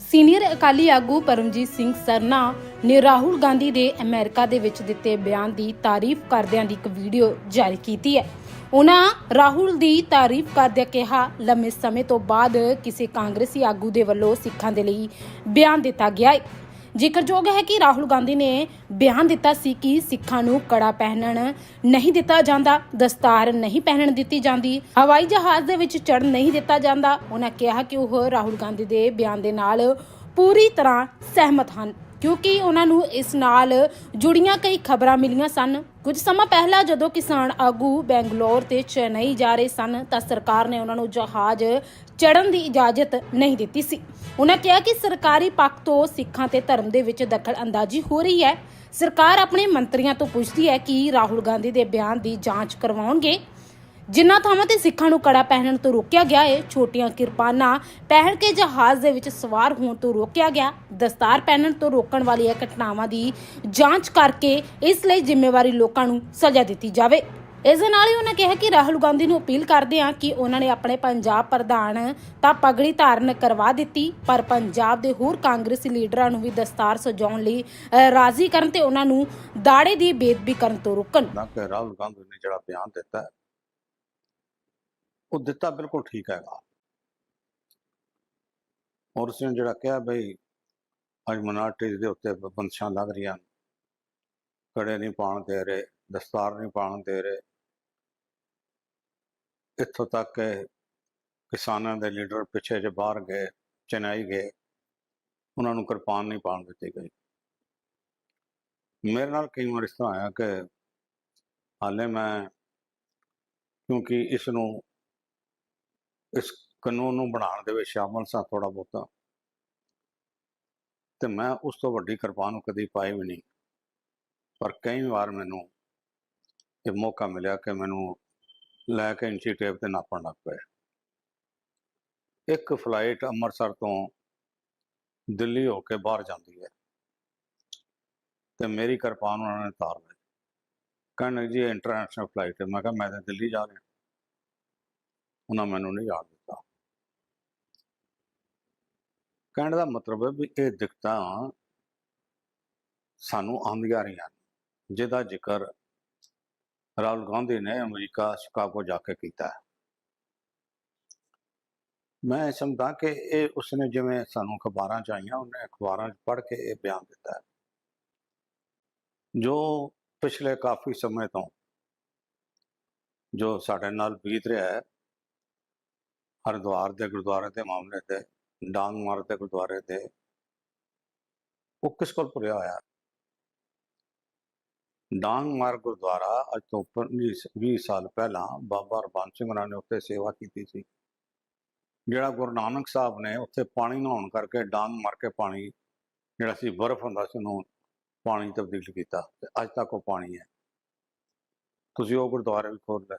Senior Akali ਆਗੂ ਪਰਮਜੀਤ ਸਿੰਘ ਸਰਨਾ ਨੇ ਰਾਹੁਲ ਗਾਂਧੀ ਦੇ ਅਮਰੀਕਾ ਦੇ ਵਿੱਚ ਦਿੱਤੇ ਬਿਆਨ ਦੀ ਤਾਰੀਫ ਕਰਦਿਆਂ ਦੀ ਇੱਕ ਵੀਡੀਓ ਜਾਰੀ ਕੀਤੀ ਹੈ। ਉਹਨਾਂ ਰਾਹੁਲ ਦੀ ਤਾਰੀਫ ਕਰਦਿਆਂ ਕਿਹਾ, ਲੰਮੇ ਸਮੇਂ ਤੋਂ ਬਾਅਦ ਕਿਸੇ ਕਾਂਗਰਸੀ ਆਗੂ ਦੇ ਵੱਲੋਂ ਸਿੱਖਾਂ ਦੇ ਲਈ ਬਿਆਨ ਦਿੱਤਾ ਗਿਆ ਹੈ। ਜ਼ਿਕਰਯੋਗ ਹੈ ਕਿ ਰਾਹੁਲ ਗਾਂਧੀ ਨੇ ਬਿਆਨ ਦਿੱਤਾ ਸੀ ਕਿ ਸਿੱਖਾਂ ਨੂੰ ਕੜਾ ਪਹਿਨਣ ਨਹੀਂ ਦਿੱਤਾ ਜਾਂਦਾ, ਦਸਤਾਰ ਨਹੀਂ ਪਹਿਨਣ ਦਿੱਤੀ ਜਾਂਦੀ, ਹਵਾਈ ਜਹਾਜ਼ ਦੇ ਵਿੱਚ ਚੜ੍ਹਨ ਨਹੀਂ ਦਿੱਤਾ ਜਾਂਦਾ। ਉਹਨਾਂ ਕਿਹਾ ਕਿ ਉਹ ਰਾਹੁਲ ਗਾਂਧੀ ਦੇ ਬਿਆਨ ਦੇ ਨਾਲ ਪੂਰੀ ਤਰ੍ਹਾਂ ਸਹਿਮਤ ਹਨ, ਕਿਉਂਕਿ ਉਹਨਾਂ ਨੂੰ ਇਸ ਨਾਲ ਜੁੜੀਆਂ ਕਈ ਖਬਰਾਂ ਮਿਲੀਆਂ ਸਨ। ਕੁਝ ਸਮਾਂ ਪਹਿਲਾਂ ਜਦੋਂ ਕਿਸਾਨ ਆਗੂ ਬੈਂਗਲੌਰ ਤੇ ਚੇਨਈ ਜਾ ਰਹੇ ਸਨ, ਤਾਂ ਸਰਕਾਰ ਨੇ ਉਹਨਾਂ ਨੂੰ ਜਹਾਜ਼ ਚੜਨ ਦੀ ਇਜਾਜ਼ਤ ਨਹੀਂ ਦਿੱਤੀ ਸੀ। ਉਹਨਾਂ ਕਿਹਾ ਕਿ ਸਰਕਾਰੀ ਪੱਖ ਤੋਂ ਸਿੱਖਾਂ ਤੇ ਧਰਮ ਦੇ ਵਿੱਚ ਦਖਲ ਅੰਦਾਜ਼ੀ ਹੋ ਰਹੀ ਹੈ। ਸਰਕਾਰ ਆਪਣੇ ਮੰਤਰੀਆਂ ਤੋਂ ਪੁੱਛਦੀ ਹੈ ਕਿ ਰਾਹੁਲ ਗਾਂਧੀ ਦੇ ਬਿਆਨ ਦੀ ਜਾਂਚ ਕਰਵਾਉਣਗੇ। ਜਿਨ੍ਹਾਂ ਥਾਵਾਂ ਤੇ ਸਿੱਖਾਂ ਨੂੰ ਕੜਾ ਪਹਿਨਣ ਤੋਂ ਰੋਕਿਆ ਗਿਆ ਹੈ, ਛੋਟੀਆਂ ਕਿਰਪਾਨਾਂ ਪਹਿਨ ਕੇ ਜਹਾਜ਼ ਦੇ ਵਿੱਚ ਸਵਾਰ ਹੋਣ ਤੋਂ ਰੋਕਿਆ ਗਿਆ। ਦਸਤਾਰ ਪਹਿਨਣ ਤੋਂ ਰੋਕਣ ਵਾਲੀਆਂ ਘਟਨਾਵਾਂ ਦੀ ਜਾਂਚ ਕਰਕੇ ਇਸ ਲਈ ਜ਼ਿੰਮੇਵਾਰੀ ਲੋਕਾਂ ਨੂੰ ਸਜ਼ਾ ਦਿੱਤੀ ਜਾਵੇ। ਇਸ ਦੇ ਨਾਲ ਹੀ ਉਹਨਾਂ ਕਿਹਾ ਕਿ ਰਾਹੁਲ ਗਾਂਧੀ ਨੂੰ ਅਪੀਲ ਕਰਦੇ ਹਾਂ ਕਿ ਉਹਨਾਂ ਨੇ ਆਪਣੇ ਪੰਜਾਬ ਪ੍ਰਧਾਨ ਤਾਂ ਪਗੜੀ ਧਾਰਨ ਕਰਵਾ ਦਿੱਤੀ ਪਰ ਪੰਜਾਬ ਦੇ ਹੋਰ ਕਾਂਗਰਸੀ ਲੀਡਰਾਂ ਨੂੰ ਵੀ ਦਸਤਾਰ ਸਜਾਉਣ ਲਈ ਰਾਜ਼ੀ ਕਰਨ ਤੇ ਉਹਨਾਂ ਨੂੰ ਦਾੜੇ ਦੀ ਬੇਦਬੀ ਕਰਨ ਤੋਂ ਰੋਕਣ। ਨਾ ਕਿ ਰਾਹੁਲ ਗਾਂਧੀ ਨੇ ਜਿਹੜਾ ਬਿਆਨ ਦਿੱਤਾ ਹੈ, ਉਹ ਦਿੱਤਾ ਬਿਲਕੁਲ ਠੀਕ ਹੈਗਾ। ਔਰ ਉਸਨੇ ਜਿਹੜਾ ਕਿਹਾ ਬਈ ਅੱਜ ਮਿਨਾਰਟੀਜ਼ ਦੇ ਉੱਤੇ ਬੰਦਸ਼ਾਂ ਲੱਗ ਰਹੀਆਂ ਕੜੇ ਨਹੀਂ ਪਾਉਣ ਦੇ ਰਹੇ ਦਸਤਾਰ ਨਹੀਂ ਪਾਉਣ ਦੇ ਰਹੇ। ਇੱਥੋਂ ਤੱਕ ਕਿ ਕਿਸਾਨਾਂ ਦੇ ਲੀਡਰ ਪਿੱਛੇ ਜੇ ਬਾਹਰ ਗਏ, ਚੇਨਈ ਗਏ, ਉਹਨਾਂ ਨੂੰ ਕਿਰਪਾਨ ਨਹੀਂ ਪਾਉਣ ਦਿੱਤੀ ਗਈ। ਮੇਰੇ ਨਾਲ ਕਈ ਵਾਰ ਇਸ ਤਰ੍ਹਾਂ ਆਇਆ ਕਿ ਹਾਲੇ ਮੈਂ, ਕਿਉਂਕਿ ਇਸ ਨੂੰ ਇਸ ਕਾਨੂੰਨ ਨੂੰ ਬਣਾਉਣ ਦੇ ਵਿੱਚ ਸ਼ਾਮਲ ਸਾਂ ਥੋੜਾ ਬਹੁਤਾ, ਤੇ ਮੈਂ ਉਸ ਤੋਂ ਵੱਡੀ ਕਿਰਪਾਨ ਕਦੀ ਪਾਈ ਵੀ ਨਹੀਂ। ਪਰ ਕਈ ਵਾਰ ਮੈਨੂੰ ਇਹ ਮੌਕਾ ਮਿਲਿਆ ਕਿ ਮੈਨੂੰ ਲੈ ਕੇ ਇੰਚੀ ਟੇਪ ਤੇ ਨਾਪਣ ਲੱਗ ਪਏ। ਇੱਕ ਫਲਾਈਟ ਅੰਮ੍ਰਿਤਸਰ ਤੋਂ ਦਿੱਲੀ ਹੋ ਕੇ ਬਾਹਰ ਜਾਂਦੀ ਹੈ। ਤੇ ਮੇਰੀ ਕਿਰਪਾਨ ਉਹਨਾਂ ਨੇ ਤਾਰ ਲਈ। ਕਹਿੰਦੇ ਜੀ ਇੰਟਰਨੈਸ਼ਨਲ ਫਲਾਈਟ ਹੈ। ਮੈਂ ਕਿਹਾ ਮੈਂ ਤਾਂ ਦਿੱਲੀ ਜਾ ਰਿਹਾ। ਉਹਨਾਂ ਮੈਨੂੰ ਨਹੀਂ ਯਾਦ ਦਿੱਤਾ ਕਹਿਣ ਦਾ ਮਤਲਬ ਹੈ ਵੀ ਇਹ ਦਿੱਕਤਾਂ ਸਾਨੂੰ ਆਉਂਦੀਆਂ ਰਹੀਆਂ ਨੇ, ਜਿਹਦਾ ਜ਼ਿਕਰ ਰਾਹੁਲ ਗਾਂਧੀ ਨੇ ਅਮਰੀਕਾ ਸ਼ਿਕਾਗੋ ਜਾ ਕੇ ਕੀਤਾ ਹੈ ਮੈਂ ਸਮਝਦਾ ਕਿ ਇਹ ਉਸਨੇ ਜਿਵੇਂ ਸਾਨੂੰ ਅਖਬਾਰਾਂ ਚ ਆਈਆਂ ਉਹਨੇ ਅਖਬਾਰਾਂ 'ਚ ਪੜ੍ਹ ਕੇ ਇਹ ਬਿਆਨ ਦਿੱਤਾ ਹੈ ਜੋ ਪਿਛਲੇ ਕਾਫੀ ਸਮੇਂ ਤੋਂ ਜੋ ਸਾਡੇ ਨਾਲ ਬੀਤ ਰਿਹਾ ਹੈ ਹਰਿਦੁਆਰ ਦੇ ਗੁਰਦੁਆਰੇ ਦੇ ਮਾਮਲੇ ਤੇ ਡਾਂਗ ਮਾਰ ਦੇ ਗੁਰਦੁਆਰੇ ਤੇ ਉਹ ਕਿਸ ਕੋਲ ਪੁਰਿਆ ਹੋਇਆ ਡਾਂਗ ਮਾਰ ਗੁਰਦੁਆਰਾ ਅੱਜ ਤੋਂ 20 ਸਾਲ ਪਹਿਲਾਂ ਬਾਬਾ ਰਬਨ ਸਿੰਘ ਉਹਨਾਂ ਨੇ ਉੱਥੇ ਸੇਵਾ ਕੀਤੀ ਸੀ। ਜਿਹੜਾ ਗੁਰੂ ਨਾਨਕ ਸਾਹਿਬ ਨੇ ਉੱਥੇ ਪਾਣੀ ਨਹਾਉਣ ਕਰਕੇ ਡਾਂਗ ਮਾਰ ਕੇ ਪਾਣੀ, ਜਿਹੜਾ ਸੀ ਬਰਫ਼ ਹੁੰਦਾ ਸੀ ਉਹਨੂੰ ਪਾਣੀ ਤਬਦੀਲ ਕੀਤਾ ਤੇ ਅੱਜ ਤੱਕ ਉਹ ਪਾਣੀ ਹੈ। ਤੁਸੀਂ ਉਹ ਗੁਰਦੁਆਰੇ ਵੀ ਖੋਲ ਲਏ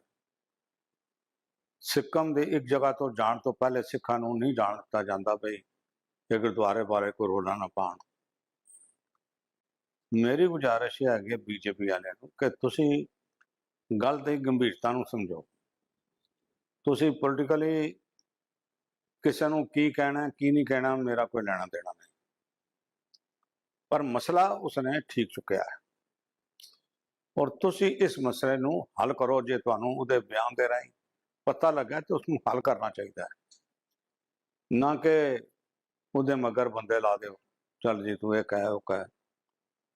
ਸਿੱਕਮ ਦੇ ਇੱਕ ਜਗ੍ਹਾ ਤੋਂ ਜਾਣ ਤੋਂ ਪਹਿਲੇ ਸਿੱਖਾਂ ਨੂੰ ਨਹੀਂ ਜਾਣ ਦਿੱਤਾ ਜਾਂਦਾ ਬਈ ਕਿ ਗੁਰਦੁਆਰੇ ਬਾਰੇ ਕੋਈ ਰੋਲਾ ਨਾ ਪਾਣ ਮੇਰੀ ਗੁਜ਼ਾਰਿਸ਼ ਇਹ ਹੈਗੀ ਬੀਜੇਪੀ ਵਾਲਿਆਂ ਨੂੰ ਕਿ ਤੁਸੀਂ ਗੱਲ ਦੀ ਗੰਭੀਰਤਾ ਨੂੰ ਸਮਝੋ ਤੁਸੀਂ ਪੋਲੀਟੀਕਲੀ ਕਿਸੇ ਨੂੰ ਕੀ ਕਹਿਣਾ, ਕੀ ਨਹੀਂ ਕਹਿਣਾ, ਮੇਰਾ ਕੋਈ ਲੈਣਾ ਦੇਣਾ ਨਹੀਂ। ਪਰ ਮਸਲਾ ਉਸਨੇ ਠੀਕ ਚੁੱਕਿਆ ਹੈ। ਔਰ ਤੁਸੀਂ ਇਸ ਮਸਲੇ ਨੂੰ ਹੱਲ ਕਰੋ, ਜੇ ਤੁਹਾਨੂੰ ਉਹਦੇ ਬਿਆਨ ਦੇ ਰਾਹੀਂ ਪਤਾ ਲੱਗਾ ਤੇ ਉਸ ਨੂੰ ਹੱਲ ਕਰਨਾ ਚਾਹੀਦਾ ਹੈ। ਨਾ ਕਿ ਉਹਦੇ ਮਗਰ ਬੰਦੇ ਲਾ ਦਿਓ, ਚੱਲ ਜੀ ਤੂੰ ਇਹ ਕਹਿ, ਉਹ ਕਹਿ।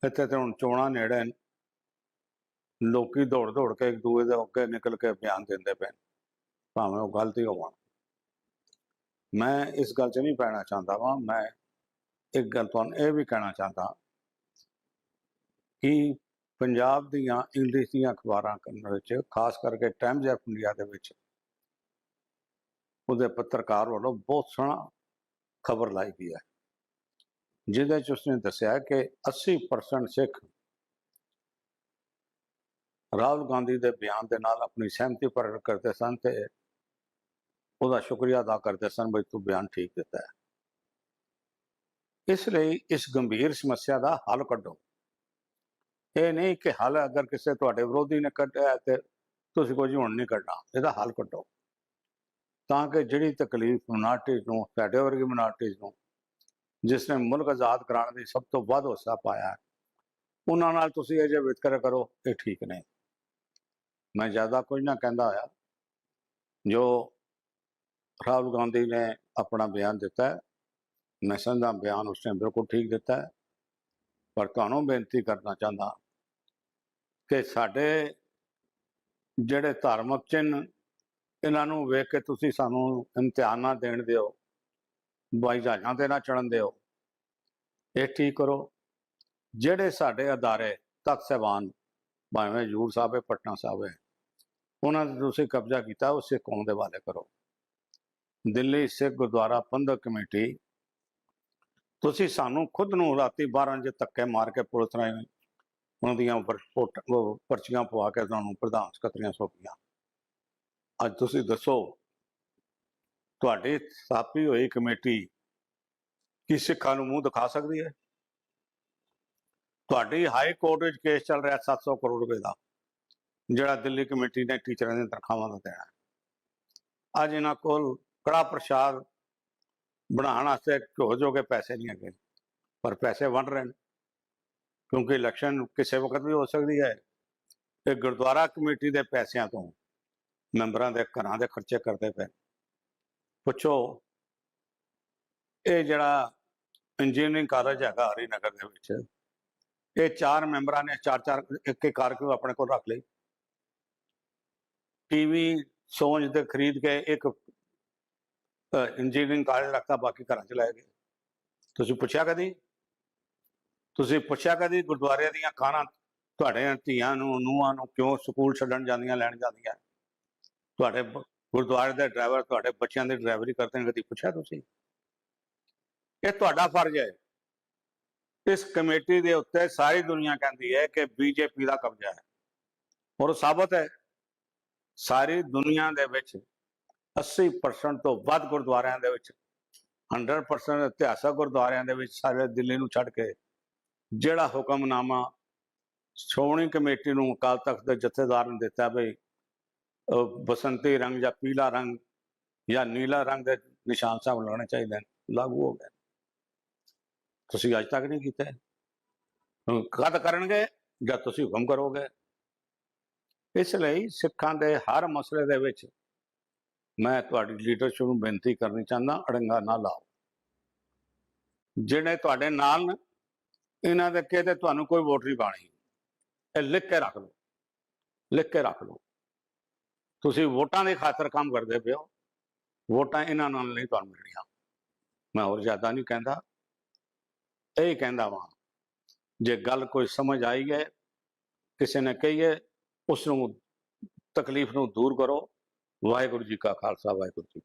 ਇੱਥੇ ਤੇ ਹੁਣ ਚੋਣਾਂ ਨੇੜੇ ਨੇ। ਲੋਕੀ ਦੌੜ ਦੌੜ ਕੇ ਇੱਕ ਦੂਏ ਦੇ ਅੱਗੇ ਨਿਕਲ ਕੇ ਬਿਆਨ ਦਿੰਦੇ ਪਏ ਨੇ। ਭਾਵੇਂ ਉਹ ਗਲਤੀ ਹੋਵਣ। ਮੈਂ ਇਸ ਗੱਲ 'ਚ ਨਹੀਂ ਪੈਣਾ ਚਾਹੁੰਦਾ ਵਾਂ। ਮੈਂ ਇੱਕ ਗੱਲ ਤੁਹਾਨੂੰ ਇਹ ਵੀ ਕਹਿਣਾ ਚਾਹੁੰਦਾ ਕਿ ਪੰਜਾਬ ਦੀਆਂ ਇੰਗਲਿਸ਼ ਦੀਆਂ ਅਖਬਾਰਾਂ ਕਰਨ ਵਿੱਚ, ਖਾਸ ਕਰਕੇ ਟਾਈਮਜ਼ ਆਫ ਇੰਡੀਆ ਦੇ ਵਿੱਚ, ਉਹਦੇ ਪੱਤਰਕਾਰ ਵੱਲੋਂ ਬਹੁਤ ਸੋਹਣਾ ਖਬਰ ਲਾਈ ਗਈ ਹੈ। ਜਿਹਦੇ ਚ ਉਸਨੇ ਦੱਸਿਆ ਕਿ 80% ਸਿੱਖ ਰਾਹੁਲ ਗਾਂਧੀ ਦੇ ਬਿਆਨ ਦੇ ਨਾਲ ਆਪਣੀ ਸਹਿਮਤੀ ਪ੍ਰਗਟ ਕਰਦੇ ਸਨ ਤੇ ਉਹਦਾ ਸ਼ੁਕਰੀਆ ਅਦਾ ਕਰਦੇ ਸਨ ਬਈ ਤੂੰ ਬਿਆਨ ਠੀਕ ਦਿੱਤਾ ਹੈ। ਇਸ ਲਈ ਇਸ ਗੰਭੀਰ ਸਮੱਸਿਆ ਦਾ ਹੱਲ ਕੱਢੋ। ਇਹ ਨਹੀਂ ਕਿ ਹੱਲ ਅਗਰ ਕਿਸੇ ਤੁਹਾਡੇ ਵਿਰੋਧੀ ਨੇ ਕੱਢਿਆ ਹੈ ਤੇ ਤੁਸੀਂ ਕੁਝ ਹੁਣ ਨਹੀਂ ਕੱਢਣਾ, ਇਹਦਾ ਹੱਲ ਕੱਢੋ। ਤਾਂ ਕਿ ਜਿਹੜੀ ਤਕਲੀਫ ਮਿਨਾਰਟੀਜ਼ ਨੂੰ ਸਾਡੇ ਵਰਗੀ ਮਿਨਾਰਟੀਜ਼ ਨੂੰ ਜਿਸ ਨੇ ਮੁਲਕ ਆਜ਼ਾਦ ਕਰਾਉਣ ਦੀ ਸਭ ਤੋਂ ਵੱਧ ਹਿੱਸਾ ਪਾਇਆ ਉਹਨਾਂ ਨਾਲ ਤੁਸੀਂ ਇਹ ਜੇ ਵਿਤਕਰਾ ਕਰੋ, ਇਹ ਠੀਕ ਨਹੀਂ। ਮੈਂ ਜ਼ਿਆਦਾ ਕੁਝ ਨਾ ਕਹਿੰਦਾ ਹੋਇਆ। ਜੋ ਰਾਹੁਲ ਗਾਂਧੀ ਨੇ ਆਪਣਾ ਬਿਆਨ ਦਿੱਤਾ ਹੈ, ਮੈਂ ਸਮਝਦਾ ਬਿਆਨ ਉਸਨੇ ਬਿਲਕੁਲ ਠੀਕ ਦਿੱਤਾ ਹੈ। ਪਰ ਤੁਹਾਨੂੰ ਬੇਨਤੀ ਕਰਨਾ ਚਾਹੁੰਦਾ ਕਿ ਸਾਡੇ ਜਿਹੜੇ ਧਾਰਮਿਕ ਚਿੰਨ੍ਹ, ਇਹਨਾਂ ਨੂੰ ਵੇਖ ਕੇ ਤੁਸੀਂ ਸਾਨੂੰ ਇਮਤਿਹਾਨ ਨਾ ਦੇਣ ਦਿਓ। ਬਾਈ ਜਹਾਜ਼ਾਂ ਤੇ ਨਾ ਚੜਨ ਦਿਓ। ਇਹ ਠੀਕ ਕਰੋ। ਜਿਹੜੇ ਸਾਡੇ ਅਦਾਰੇ ਤਖਤ ਸਾਹਿਬਾਨ ਭਾਵੇਂ ਹਜ਼ੂਰ ਸਾਹਿਬ ਹੈ, ਪਟਨਾ ਸਾਹਿਬ ਹੈ, ਉਹਨਾਂ ਤੇ ਤੁਸੀਂ ਕਬਜ਼ਾ ਕੀਤਾ, ਉਹ ਸਿੱਖ ਕੌਮ ਦੇ ਵਾਲੇ ਕਰੋ। ਦਿੱਲੀ ਸਿੱਖ ਗੁਰਦੁਆਰਾ ਪ੍ਰਬੰਧਕ ਕਮੇਟੀ, ਤੁਸੀਂ ਸਾਨੂੰ ਖੁਦ ਨੂੰ ਰਾਤੀ 12 ਵਜੇ ਧੱਕੇ ਮਾਰ ਕੇ ਪੁਲਿਸ ਰਾਹੀਂ ਉਹਨਾਂ ਦੀਆਂ ਉੱਪਰ ਪਰਚੀਆਂ ਪਵਾ ਕੇ ਤੁਹਾਨੂੰ ਪ੍ਰਧਾਨ ਸਕੱਤਰੀਆਂ ਸੌਂਪੀਆਂ। ਅੱਜ ਤੁਸੀਂ ਦੱਸੋ ਤੁਹਾਡੀ ਸਥਾਪੀ ਹੋਈ ਕਮੇਟੀ ਕੀ ਸਿੱਖਾਂ ਨੂੰ ਮੂੰਹ ਦਿਖਾ ਸਕਦੀ ਹੈ? ਤੁਹਾਡੀ ਹਾਈ ਕੋਰਟ ਵਿੱਚ ਕੇਸ ਚੱਲ ਰਿਹਾ 700 ਕਰੋੜ ਰੁਪਏ ਦਾ, ਜਿਹੜਾ ਦਿੱਲੀ ਕਮੇਟੀ ਨੇ ਟੀਚਰਾਂ ਦੀਆਂ ਤਨਖਾਹਾਂ ਦਾ ਦੇਣਾ। ਅੱਜ ਇਹਨਾਂ ਕੋਲ ਕੜਾ ਪ੍ਰਸ਼ਾਦ ਬਣਾਉਣ ਵਾਸਤੇ ਹੋ ਜੋ ਕੇ ਪੈਸੇ ਨਹੀਂ ਹੈਗੇ, ਪਰ ਪੈਸੇ ਵੰਡ ਰਹੇ ਨੇ, ਕਿਉਂਕਿ ਇਲੈਕਸ਼ਨ ਕਿਸੇ ਵਕਤ ਵੀ ਹੋ ਸਕਦੀ ਹੈ। ਇਹ ਗੁਰਦੁਆਰਾ ਕਮੇਟੀ ਦੇ ਪੈਸਿਆਂ ਤੋਂ, ਮੈਂਬਰਾਂ ਦੇ ਘਰਾਂ ਦੇ ਖਰਚੇ ਕਰਦੇ ਪਏ ਪੁੱਛੋ, ਇਹ ਜਿਹੜਾ ਇੰਜੀਨੀਅਰਿੰਗ ਕਾਲਜ ਹੈਗਾ ਹਰੀਨਗਰ ਦੇ ਵਿੱਚ, ਇਹ ਚਾਰ ਮੈਂਬਰਾਂ ਨੇ, ਚਾਰ ਚਾਰ ਇੱਕ ਇੱਕ ਕਾਰ ਆਪਣੇ ਕੋਲ ਰੱਖ ਲਈ ਟੀਵੀ ਸੋਚ ਦੇ ਖਰੀਦ ਕੇ ਇੱਕ ਇੰਜੀਨੀਅਰਿੰਗ ਕਾਲਜ ਰੱਖਤਾ, ਬਾਕੀ ਘਰਾਂ ਚ ਲੈ ਗਏ। ਤੁਸੀਂ ਪੁੱਛਿਆ ਕਦੀ? ਤੁਸੀਂ ਪੁੱਛਿਆ ਕਦੀ ਗੁਰਦੁਆਰਿਆਂ ਦੀਆਂ ਖਾਣਾ ਤੁਹਾਡੇ ਧੀਆਂ ਨੂੰ, ਨੂੰਹਾਂ ਨੂੰ ਕਿਉਂ ਸਕੂਲ ਛੱਡਣ ਜਾਂਦੀਆਂ, ਲੈਣ ਜਾਂਦੀਆਂ? ਤੁਹਾਡੇ ਗੁਰਦੁਆਰੇ ਦੇ ਡਰਾਈਵਰ ਤੁਹਾਡੇ ਬੱਚਿਆਂ ਦੀ ਡਰਾਈਵਰੀ ਕਰਦੇ ਨੇ ਕਦੀ ਪੁੱਛਿਆ ਤੁਸੀਂ? ਇਹ ਤੁਹਾਡਾ ਫਰਜ਼ ਹੈ। ਇਸ ਕਮੇਟੀ ਦੇ ਉੱਤੇ ਸਾਰੀ ਦੁਨੀਆ ਕਹਿੰਦੀ ਹੈ ਕਿ ਬੀਜੇਪੀ ਦਾ ਕਬਜ਼ਾ ਹੈ। ਔਰ ਉਹ ਸਾਬਤ ਹੈ। ਸਾਰੀ ਦੁਨੀਆ ਦੇ ਵਿੱਚ 80% ਤੋਂ ਵੱਧ ਗੁਰਦੁਆਰਿਆਂ ਦੇ ਵਿੱਚ 100% ਇਤਿਹਾਸਕ ਗੁਰਦੁਆਰਿਆਂ ਦੇ ਵਿੱਚ ਸਾਰੇ ਦਿੱਲੀ ਨੂੰ ਛੱਡ ਕੇ ਜਿਹੜਾ ਹੁਕਮਨਾਮਾ ਸ਼੍ਰੋਮਣੀ ਕਮੇਟੀ ਨੂੰ ਅਕਾਲ ਤਖਤ ਦੇ ਜਥੇਦਾਰ ਨੇ ਦਿੱਤਾ ਵੀ ਬਸੰਤੀ ਰੰਗ ਜਾਂ ਪੀਲਾ ਰੰਗ ਜਾਂ ਨੀਲਾ ਰੰਗ ਦੇ ਨਿਸ਼ਾਨ ਸਾਹਿਬ ਲਾਉਣੇ ਚਾਹੀਦੇ ਨੇ ਲਾਗੂ ਹੋ ਗਏ। ਤੁਸੀਂ ਅੱਜ ਤੱਕ ਨਹੀਂ ਕੀਤਾ। ਹੁਣ ਕਦ ਕਰਨਗੇ ਜਦ ਤੁਸੀਂ ਹੁਕਮ ਕਰੋਗੇ? ਇਸ ਲਈ ਸਿੱਖਾਂ ਦੇ ਹਰ ਮਸਲੇ ਦੇ ਵਿੱਚ ਮੈਂ ਤੁਹਾਡੀ ਲੀਡਰਸ਼ਿਪ ਨੂੰ ਬੇਨਤੀ ਕਰਨੀ ਚਾਹੁੰਦਾ, ਅੜੰਗਾ ਨਾ ਲਾਓ। ਜਿਹੜੇ ਤੁਹਾਡੇ ਨਾਲ ਨੇ, ਇਹਨਾਂ ਦੇ ਕਿਤੇ ਤੁਹਾਨੂੰ ਕੋਈ ਵੋਟ ਨਹੀਂ ਪਾਣੀ ਇਹ ਲਿਖ ਕੇ ਰੱਖ ਲਓ। ਲਿਖ ਕੇ ਰੱਖ ਲਓ। ਤੁਸੀਂ ਵੋਟਾਂ ਦੇ ਖਾਤਰ ਕੰਮ ਕਰਦੇ ਪਿਓ ਵੋਟਾਂ ਇਹਨਾਂ ਨਾਲ ਨਹੀਂ ਤੁਹਾਨੂੰ ਮਿਲਣੀਆਂ। ਮੈਂ ਹੋਰ ਜ਼ਿਆਦਾ ਨਹੀਂ ਕਹਿੰਦਾ। ਇਹ ਕਹਿੰਦਾ ਵਾਂ, ਜੇ ਗੱਲ ਕੋਈ ਸਮਝ ਆਈ ਹੈ, ਕਿਸੇ ਨੇ ਕਹੀ ਹੈ, ਉਸ ਨੂੰ ਤਕਲੀਫ ਨੂੰ ਦੂਰ ਕਰੋ। ਵਾਹਿਗੁਰੂ ਜੀ ਕਾ ਖਾਲਸਾ, ਵਾਹਿਗੁਰੂ ਜੀ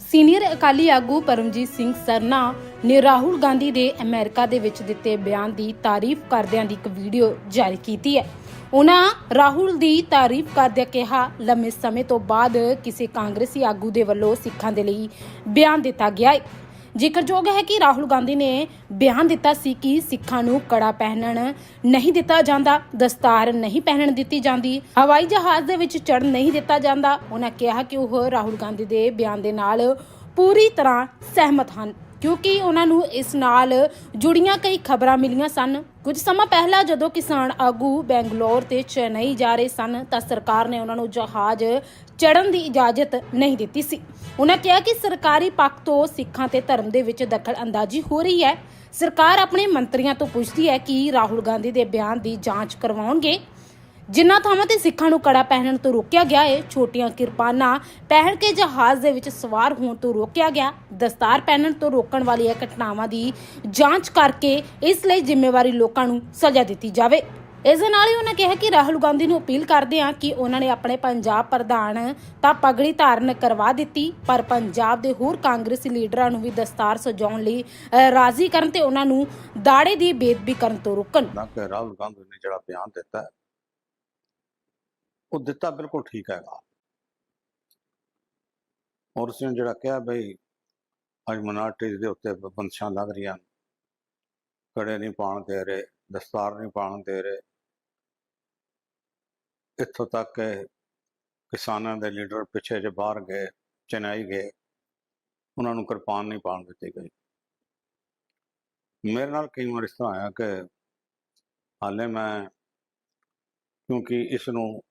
ਸੀਨੀਅਰ ਅਕਾਲੀ ਆਗੂ ਪਰਮਜੀਤ ਸਿੰਘ ਸਰਨਾ ਨੇ ਰਾਹੁਲ ਗਾਂਧੀ ਦੇ ਅਮਰੀਕਾ ਦੇ ਵਿੱਚ ਦਿੱਤੇ ਬਿਆਨ ਦੀ ਤਾਰੀਫ ਕਰਦਿਆਂ ਦੀ ਇੱਕ ਵੀਡੀਓ ਜਾਰੀ ਕੀਤੀ ਹੈ। ਉਹਨਾਂ ਰਾਹੁਲ ਦੀ ਤਾਰੀਫ ਕਰਦਿਆਂ ਕਿਹਾ, ਲੰਮੇ ਸਮੇਂ ਤੋਂ ਬਾਅਦ ਕਿਸੇ ਕਾਂਗਰਸੀ ਆਗੂ ਦੇ ਵੱਲੋਂ ਸਿੱਖਾਂ ਦੇ ਲਈ ਬਿਆਨ ਦਿੱਤਾ ਗਿਆ ਹੈ ਜ਼ਿਕਰਯੋਗ ਹੈ ਕਿ ਰਾਹੁਲ ਗਾਂਧੀ ਨੇ ਬਿਆਨ ਦਿੱਤਾ ਸੀ ਕਿ ਸਿੱਖਾਂ ਨੂੰ ਕੜਾ ਪਹਿਨਣ ਨਹੀਂ ਦਿੱਤਾ ਜਾਂਦਾ, ਦਸਤਾਰ ਨਹੀਂ ਪਹਿਨਣ ਦਿੱਤੀ ਜਾਂਦੀ, ਹਵਾਈ ਜਹਾਜ਼ ਦੇ ਵਿੱਚ ਚੜ੍ਹਨ ਨਹੀਂ ਦਿੱਤਾ ਜਾਂਦਾ। ਉਹਨਾਂ ਕਿਹਾ ਕਿ ਉਹ ਰਾਹੁਲ ਗਾਂਧੀ ਦੇ ਬਿਆਨ ਦੇ ਨਾਲ ਪੂਰੀ ਤਰ੍ਹਾਂ ਸਹਿਮਤ ਹਨ, ਕਿਉਂਕਿ ਉਹਨਾਂ ਨੂੰ ਇਸ ਨਾਲ ਜੁੜੀਆਂ ਕਈ ਖਬਰਾਂ ਮਿਲੀਆਂ ਸਨ। ਕੁਝ ਸਮਾਂ ਪਹਿਲਾਂ ਜਦੋਂ ਕਿਸਾਨ ਆਗੂ ਬੈਂਗਲੌਰ ਤੇ ਚੇਨਈ ਜਾ ਰਹੇ ਸਨ ਤਾਂ ਸਰਕਾਰ ਨੇ ਉਹਨਾਂ ਨੂੰ ਜਹਾਜ਼ ਚੜ੍ਹਨ ਦੀ ਇਜਾਜ਼ਤ ਨਹੀਂ ਦਿੱਤੀ ਸੀ। ਉਹਨਾਂ ਕਿਹਾ ਕਿ ਸਰਕਾਰੀ ਪੱਖ ਤੋਂ ਸਿੱਖਾਂ ਤੇ ਧਰਮ ਦੇ ਵਿੱਚ ਦਖਲ ਅੰਦਾਜ਼ੀ ਹੋ ਰਹੀ ਹੈ। ਸਰਕਾਰ ਆਪਣੇ ਮੰਤਰੀਆਂ ਤੋਂ ਪੁੱਛਦੀ ਹੈ ਕਿ ਰਾਹੁਲ ਗਾਂਧੀ ਦੇ ਬਿਆਨ ਦੀ ਜਾਂਚ ਕਰਵਾਉਣਗੇ। ਜਿਨ੍ਹਾਂ ਥਾਵਾਂ ਤੇ ਸਿੱਖਾਂ ਨੂੰ ਕੜਾ ਪਹਿਨਣ ਤੋਂ ਰੋਕਿਆ ਗਿਆ ਹੈ ਛੋਟੀਆਂ ਕਿਰਪਾਨਾਂ ਪਹਿਨ ਕੇ ਜਹਾਜ਼ ਦੇ ਵਿੱਚ ਸਵਾਰ ਹੋਣ ਤੋਂ ਰੋਕਿਆ ਗਿਆ। ਦਸਤਾਰ ਪਹਿਨਣ ਤੋਂ ਰੋਕਣ ਵਾਲੀਆਂ ਘਟਨਾਵਾਂ ਦੀ ਜਾਂਚ ਕਰਕੇ ਇਸ ਲਈ ਜ਼ਿੰਮੇਵਾਰੀ ਲੋਕਾਂ ਨੂੰ ਸਜ਼ਾ ਦਿੱਤੀ ਜਾਵੇ। ਇਸ ਦੇ ਨਾਲ ਹੀ ਉਹਨਾਂ ਕਿਹਾ ਕਿ ਰਾਹੁਲ ਗਾਂਧੀ ਨੂੰ ਅਪੀਲ ਕਰਦੇ ਹਾਂ ਕਿ ਉਹਨਾਂ ਨੇ ਆਪਣੇ ਪੰਜਾਬ ਪ੍ਰਧਾਨ ਤਾਂ ਪਗੜੀ ਧਾਰਨ ਕਰਵਾ ਦਿੱਤੀ ਪਰ ਪੰਜਾਬ ਦੇ ਹੋਰ ਕਾਂਗਰਸੀ ਲੀਡਰਾਂ ਨੂੰ ਵੀ ਦਸਤਾਰ ਸਜਾਉਣ ਲਈ ਅਹ, ਰਾਜ਼ੀ ਕਰਨ ਤੇ ਉਹਨਾਂ ਨੂੰ ਦਾੜੇ ਦੀ ਬੇਦਬੀ ਕਰਨ ਤੋਂ ਰੋਕਣ। ਨਾ ਰਾਹੁਲ ਗਾਂਧੀ ਨੇ ਜਿਹੜਾ ਬਿਆਨ ਦਿੱਤਾ ਹੈ, ਉਹ ਦਿੱਤਾ ਬਿਲਕੁਲ ਠੀਕ ਹੈਗਾ। ਔਰ ਉਸਨੇ ਜਿਹੜਾ ਕਿਹਾ ਬਈ, ਅੱਜ ਮਿਨਾਰਟੀਜ਼ ਦੇ ਉੱਤੇ ਬੰਦਸ਼ਾਂ ਲੱਗ ਰਹੀਆਂ ਕੜੇ ਨਹੀਂ ਪਾਉਣ ਦੇ ਰਹੇ, ਦਸਤਾਰ ਨਹੀਂ ਪਾਉਣ ਦੇ ਰਹੇ। ਇੱਥੋਂ ਤੱਕ ਕਿ ਕਿਸਾਨਾਂ ਦੇ ਲੀਡਰ ਪਿੱਛੇ ਜੇ ਬਾਹਰ ਗਏ ਚੇਨਈ ਗਏ। ਉਹਨਾਂ ਨੂੰ ਕਿਰਪਾਨ ਨਹੀਂ ਪਾਉਣ ਦਿੱਤੀ ਗਈ। ਮੇਰੇ ਨਾਲ ਕਈ ਵਾਰ ਇਸ ਤਰ੍ਹਾਂ ਆਇਆ ਕਿ ਹਾਲੇ ਮੈਂ, ਕਿਉਂਕਿ ਇਸ ਨੂੰ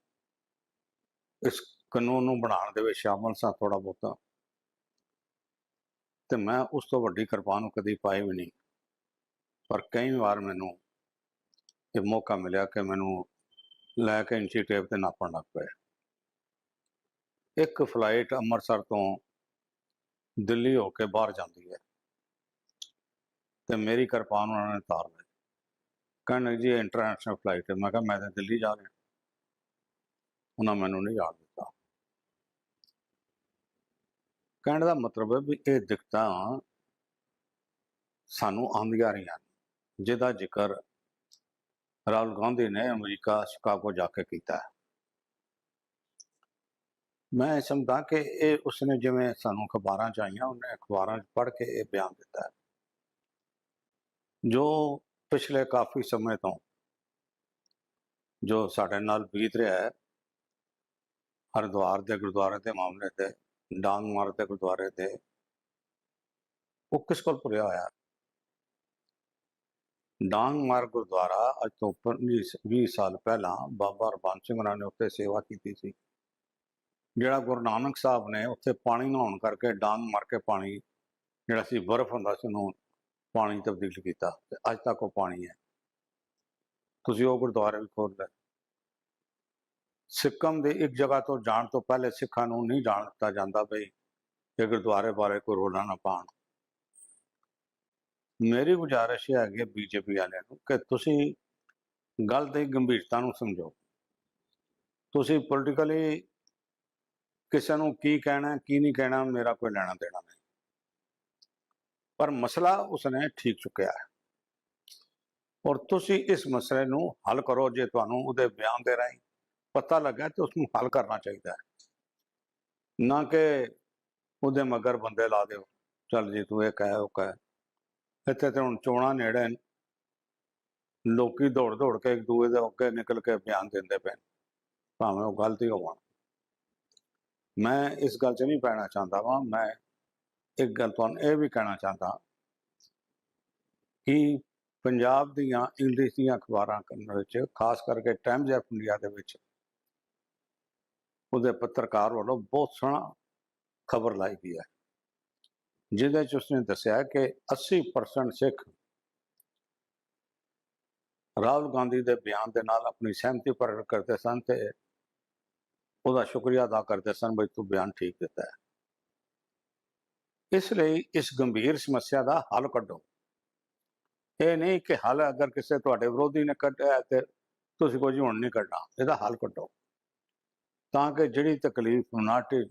ਇਸ ਕਾਨੂੰਨ ਨੂੰ ਬਣਾਉਣ ਦੇ ਵਿੱਚ ਸ਼ਾਮਲ ਸਾਂ ਥੋੜਾ ਬਹੁਤਾ। ਤੇ ਮੈਂ ਉਸ ਤੋਂ ਵੱਡੀ ਕਿਰਪਾਨ ਕਦੀ ਪਾਈ ਵੀ ਨਹੀਂ। ਪਰ ਕਈ ਵਾਰ ਮੈਨੂੰ ਇਹ ਮੌਕਾ ਮਿਲਿਆ ਕਿ ਮੈਨੂੰ ਲੈ ਕੇ ਇੰਚੀ ਟੇਪ ਤੇ ਨਾਪਣ ਲੱਗ ਪਏ। ਇੱਕ ਫਲਾਈਟ ਅੰਮ੍ਰਿਤਸਰ ਤੋਂ ਦਿੱਲੀ ਹੋ ਕੇ ਬਾਹਰ ਜਾਂਦੀ ਹੈ। ਤੇ ਮੇਰੀ ਕਿਰਪਾਨ ਉਹਨਾਂ ਨੇ ਤਾਰ ਲਈ ਕਹਿੰਦੇ ਜੀ ਇੰਟਰਨੈਸ਼ਨਲ ਫਲਾਈਟ ਹੈ। ਮੈਂ ਕਿਹਾ, ਮੈਂ ਤਾਂ ਦਿੱਲੀ ਜਾ ਰਿਹਾ ਉਹਨਾਂ ਮੈਨੂੰ ਨਹੀਂ ਜਾਣ ਦਿੱਤਾ ਕਹਿਣ ਦਾ ਮਤਲਬ ਹੈ ਵੀ ਇਹ ਦਿੱਕਤਾਂ ਸਾਨੂੰ ਆਉਂਦੀਆਂ ਰਹੀਆਂ ਜਿਹਦਾ ਜ਼ਿਕਰ ਰਾਹੁਲ ਗਾਂਧੀ ਨੇ ਅਮਰੀਕਾ, ਸ਼ਿਕਾਗੋ ਜਾ ਕੇ ਕੀਤਾ ਹੈ। ਮੈਂ ਸਮਝਦਾ ਕਿ ਇਹ ਉਸਨੇ ਜਿਵੇਂ ਸਾਨੂੰ ਅਖਬਾਰਾਂ ਚ ਆਈਆਂ, ਉਹਨੇ ਅਖਬਾਰਾਂ ਚ ਪੜ੍ਹ ਕੇ ਇਹ ਬਿਆਨ ਦਿੱਤਾ ਜੋ ਪਿਛਲੇ ਕਾਫੀ ਸਮੇਂ ਤੋਂ ਜੋ ਸਾਡੇ ਨਾਲ ਬੀਤ ਰਿਹਾ ਹੈ ਹਰਿਦੁਆਰ ਦੇ ਗੁਰਦੁਆਰੇ ਦੇ ਮਾਮਲੇ ਤੇ, ਡਾਂਗ ਮਾਰ ਦੇ ਗੁਰਦੁਆਰੇ ਤੇ ਉਹ ਕਿਸ ਕੋਲ ਪੁਰਿਆ ਹੋਇਆ? ਡਾਂਗ ਮਾਰ ਗੁਰਦੁਆਰਾ ਅੱਜ ਤੋਂ 20 ਸਾਲ ਪਹਿਲਾਂ ਬਾਬਾ ਰਬਨ ਸਿੰਘ ਹੋਰਾਂ ਨੇ ਉੱਥੇ ਸੇਵਾ ਕੀਤੀ ਸੀ। ਜਿਹੜਾ ਗੁਰੂ ਨਾਨਕ ਸਾਹਿਬ ਨੇ ਉੱਥੇ ਪਾਣੀ ਨਹਾਉਣ ਕਰਕੇ ਡਾਂਗ ਮਾਰ ਕੇ ਪਾਣੀ, ਜਿਹੜਾ ਸੀ ਬਰਫ਼ ਹੁੰਦਾ ਸੀ ਉਹਨੂੰ ਪਾਣੀ ਤਬਦੀਲ ਕੀਤਾ। ਤੇ ਅੱਜ ਤੱਕ ਉਹ ਪਾਣੀ ਹੈ। ਤੁਸੀਂ ਉਹ ਗੁਰਦੁਆਰੇ ਵੀ ਖੋਲ ਲਏ ਸਿੱਕਮ ਦੇ ਇੱਕ ਜਗ੍ਹਾ ਤੋਂ ਜਾਣ ਤੋਂ ਪਹਿਲੇ ਸਿੱਖਾਂ ਨੂੰ ਨਹੀਂ ਜਾਣ ਦਿੱਤਾ ਜਾਂਦਾ ਬਈ ਕਿ ਗੁਰਦੁਆਰੇ ਬਾਰੇ ਕੋਈ ਰੋਲਾ ਨਾ ਪਾਣ ਮੇਰੀ ਗੁਜ਼ਾਰਿਸ਼ ਇਹ ਹੈਗੀ ਬੀਜੇਪੀ ਵਾਲਿਆਂ ਨੂੰ ਕਿ ਤੁਸੀਂ ਗੱਲ ਦੀ ਗੰਭੀਰਤਾ ਨੂੰ ਸਮਝੋ। ਤੁਸੀਂ ਪੋਲੀਟੀਕਲੀ ਕਿਸੇ ਨੂੰ ਕੀ ਕਹਿਣਾ, ਕੀ ਨਹੀਂ ਕਹਿਣਾ, ਮੇਰਾ ਕੋਈ ਲੈਣਾ ਦੇਣਾ ਨਹੀਂ। ਪਰ ਮਸਲਾ ਉਸਨੇ ਠੀਕ ਚੁੱਕਿਆ ਹੈ। ਔਰ ਤੁਸੀਂ ਇਸ ਮਸਲੇ ਨੂੰ ਹੱਲ ਕਰੋ ਜੇ ਤੁਹਾਨੂੰ ਉਹਦੇ ਬਿਆਨ ਦੇ ਰਾਹੀਂ ਪਤਾ ਲੱਗਾ ਤੇ ਉਸ ਨੂੰ ਹੱਲ ਕਰਨਾ ਚਾਹੀਦਾ ਹੈ। ਨਾ ਕਿ ਉਹਦੇ ਮਗਰ ਬੰਦੇ ਲਾ ਦਿਓ ਚੱਲ ਜੀ ਤੂੰ ਇਹ ਕਹਿ ਉਹ ਕਹਿ। ਇੱਥੇ ਤੇ ਹੁਣ ਚੋਣਾਂ ਨੇੜੇ ਨੇ। ਲੋਕੀ ਦੌੜ ਦੌੜ ਕੇ ਇੱਕ ਦੂਏ ਦੇ ਅੱਗੇ ਨਿਕਲ ਕੇ ਬਿਆਨ ਦਿੰਦੇ ਪਏ ਨੇ, ਭਾਵੇਂ ਉਹ ਗਲਤੀ ਹੋਵਣ। ਮੈਂ ਇਸ ਗੱਲ 'ਚ ਨਹੀਂ ਪੈਣਾ ਚਾਹੁੰਦਾ ਵਾਂ ਮੈਂ ਇੱਕ ਗੱਲ ਤੁਹਾਨੂੰ ਇਹ ਵੀ ਕਹਿਣਾ ਚਾਹੁੰਦਾ ਕਿ ਪੰਜਾਬ ਦੀਆਂ ਇੰਗਲਿਸ਼ ਦੀਆਂ ਅਖਬਾਰਾਂ ਕਰਨ ਵਿੱਚ ਖਾਸ ਕਰਕੇ ਟਾਈਮਜ਼ ਆਫ ਇੰਡੀਆ ਦੇ ਵਿੱਚ ਉਹਦੇ ਪੱਤਰਕਾਰ ਵੱਲੋਂ ਬਹੁਤ ਸੋਹਣਾ ਖਬਰ ਲਾਈ ਗਈ ਹੈ। ਜਿਹਦੇ ਚ ਉਸਨੇ ਦੱਸਿਆ ਕਿ 80% ਸਿੱਖ ਰਾਹੁਲ ਗਾਂਧੀ ਦੇ ਬਿਆਨ ਦੇ ਨਾਲ ਆਪਣੀ ਸਹਿਮਤੀ ਪ੍ਰਗਟ ਕਰਦੇ ਸਨ ਤੇ ਉਹਦਾ ਸ਼ੁਕਰੀਆ ਅਦਾ ਕਰਦੇ ਸਨ ਬਈ ਤੂੰ ਬਿਆਨ ਠੀਕ ਦਿੱਤਾ ਹੈ। ਇਸ ਲਈ ਇਸ ਗੰਭੀਰ ਸਮੱਸਿਆ ਦਾ ਹੱਲ ਕੱਢੋ। ਇਹ ਨਹੀਂ ਕਿ ਹੱਲ ਅਗਰ ਕਿਸੇ ਤੁਹਾਡੇ ਵਿਰੋਧੀ ਨੇ ਕੱਢਿਆ ਹੈ ਤੇ ਤੁਸੀਂ ਕੁਝ ਹੁਣ ਨਹੀਂ ਕੱਢਣਾ, ਇਹਦਾ ਹੱਲ ਕੱਢੋ। ਤਾਂ ਕਿ ਜਿਹੜੀ ਤਕਲੀਫ ਨਾ ਢਿੱਡ